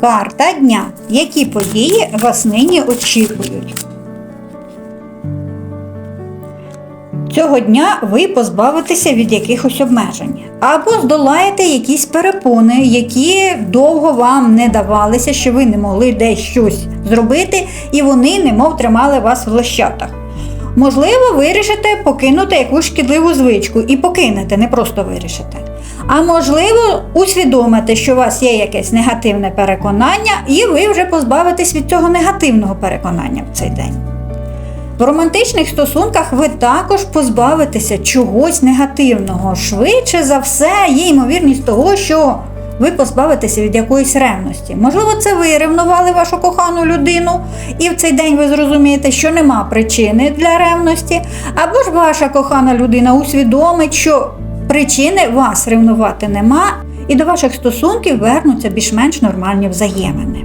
Карта дня. Які події вас нині очікують? Цього дня ви позбавитеся від якихось обмежень або здолаєте якісь перепони, які довго вам не давалися, що ви не могли десь щось зробити, і вони немов тримали вас в лещатах. Можливо, вирішите покинути якусь шкідливу звичку і покинете, не просто вирішите. А можливо, усвідомите, що у вас є якесь негативне переконання, і ви вже позбавитесь від цього негативного переконання в цей день. В романтичних стосунках ви також позбавитеся чогось негативного. Швидше за все, є ймовірність того, що ви позбавитеся від якоїсь ревності. Можливо, це ви ревнували вашу кохану людину, і в цей день ви зрозумієте, що нема причини для ревності, або ж ваша кохана людина усвідомить, що причини вас ревнувати нема, і до ваших стосунків вернуться більш-менш нормальні взаємини.